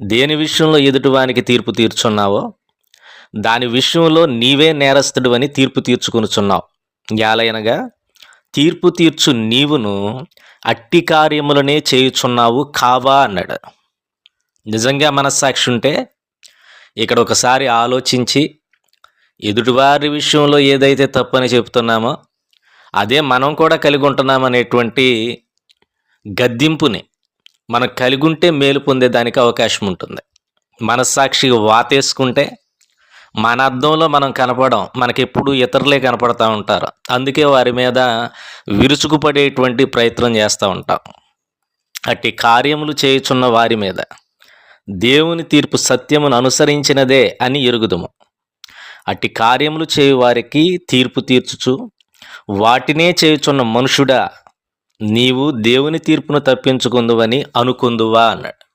దేని విషయంలో ఎదుటివానికి తీర్పు తీర్చున్నావో దాని విషయంలో నీవే నేరస్తుడు అని తీర్పు తీర్చుకొనుచున్నావు. యాలయనగా తీర్పు తీర్చు నీవును అట్టి కార్యములనే చేయుచున్నావు కావా అన్నాడు. నిజంగా మనస్సాక్షి ఉంటే ఇక్కడ ఒకసారి ఆలోచించి ఎదుటివారి విషయంలో ఏదైతే తప్పని చెప్తున్నామో అదే మనం కూడా కలిగి ఉంటున్నామనేటువంటి గద్దింపుని మనం కలిగి ఉంటే మేలు పొందేదానికి అవకాశం ఉంటుంది. మనస్సాక్షి వాతేసుకుంటే మన అర్థంలో మనం కనపడం మనకెప్పుడు ఇతరులే కనపడతా ఉంటారు. అందుకే వారి మీద విరుచుకుపడేటువంటి ప్రయత్నం చేస్తూ ఉంటాం. అట్టి కార్యములు చేయుచున్న వారి మీద దేవుని తీర్పు సత్యమును అనుసరించినదే అని ఎరుగుదుము. అట్టి కార్యములు చేయు వారికి తీర్పు తీర్చుచు వాటినే చేయుచున్న మనుషుడా నీవు దేవుని తీర్పును తప్పించుకుందువని అనుకుందువా అన్నాడు.